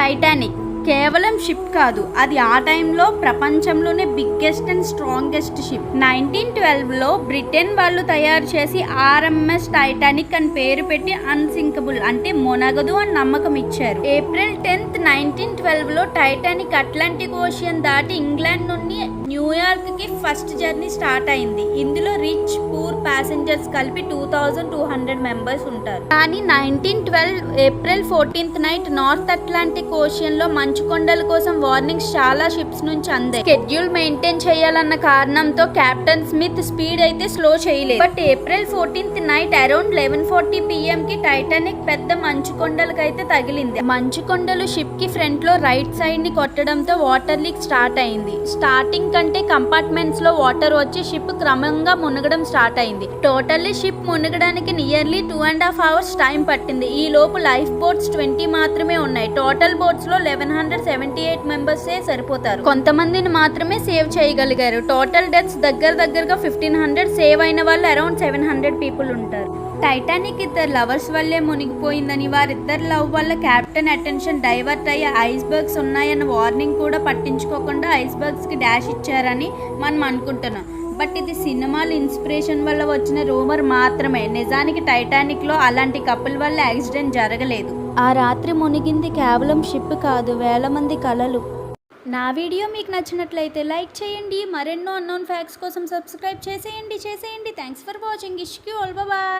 Titanic. కేవలం ship కాదు అది ఆ టైంలో ప్రపంచంలోనే biggest and strongest ship nineteen ట్వెల్వ్లో Britain వాళ్ళు తయారు చేసి ఆర్ఎంఎస్ టైటానిక్ అని పేరు పెట్టి అన్సింకబుల్ అంటే మొనగదు అని నమ్మకం ఇచ్చారు. ఏప్రిల్ టెన్త్ నైన్ ట్వెల్వ్లో టైటానిక్ అట్లాంటిక్ ఓషియన్ దాటి ఇంగ్లాండ్ నుండి న్యూయార్క్కి ఫస్ట్ జర్నీ స్టార్ట్ అయింది. ఇందులో రిచ్ పూర్ ప్యాసింజర్స్ కలిపి two thousand two hundred members ఉంటారు. కానీ nineteen twelve April fourteenth night north Atlantic ఓషియన్లో మంచు కొండల కోసం వార్నింగ్స్ చాలా షిప్స్ నుంచి అందాయి. షెడ్యూల్ మెయింటైన్ చేయాలన్న కారణంతో కెప్టెన్ స్మిత్ స్పీడ్ అయితే స్లో చేయలేదు. But April fourteenth night around eleven forty PM కి టైటానిక్ పెద్ద మంచు కొండలకైతే తగిలింది. మంచు కొండలు షిప్కి ఫ్రంట్లో రైట్ సైడ్ని కొట్టడంతో వాటర్ లీక్ స్టార్ట్ అయింది. స్టార్టింగ్ కంటే కంపార్ట్మెంట్స్లో వాటర్ వచ్చి షిప్ క్రమంగా మునగడం స్టార్ట్ అయింది. Totally ship మునగడానికి nearly two and half hours time పట్టింది. ఈ లోపు లైఫ్ బోట్స్ ట్వంటీ మాత్రమే ఉన్నాయి. Total బోట్స్లో eleven hundred seventy eight members సరిపోతారు. కొంతమందిని మాత్రమే సేవ్ చేయగలిగారు. టోటల్ డెత్స్ దగ్గర దగ్గరగా ఫిఫ్టీన్ హండ్రెడ్ సేవ్ అయిన వాళ్ళు అరౌండ్ సెవెన్ హండ్రెడ్ పీపుల్ ఉంటారు. టైటానిక్ ఇద్దరు లవర్స్ వల్లే మునిగిపోయిందని వారిద్దరు లవ్ వల్ల కెప్టెన్ అటెన్షన్ డైవర్ట్ అయ్యి ఐస్ బర్గ్స్ ఉన్నాయన్న వార్నింగ్ కూడా పట్టించుకోకుండా ఐస్ బర్గ్స్కి డాష్ ఇచ్చారని మనం అనుకుంటున్నాం. బట్ ఇది సినిమాల ఇన్స్పిరేషన్ వల్ల వచ్చిన రూమర్ మాత్రమే. నిజానికి టైటానిక్లో అలాంటి కపుల్ వల్ల యాక్సిడెంట్ జరగలేదు. ఆ రాత్రి మునిగింది కేవలం షిప్ కాదు వేల మంది కలలు. నా వీడియో మీకు నచ్చినట్లయితే లైక్ చేయండి. మరెన్నో అన్నోన్ ఫ్యాక్ట్స్ కోసం సబ్స్క్రైబ్ చేసేయండి చేసేయండి. Thanks for watching. ఇష్క్యూ all. Bye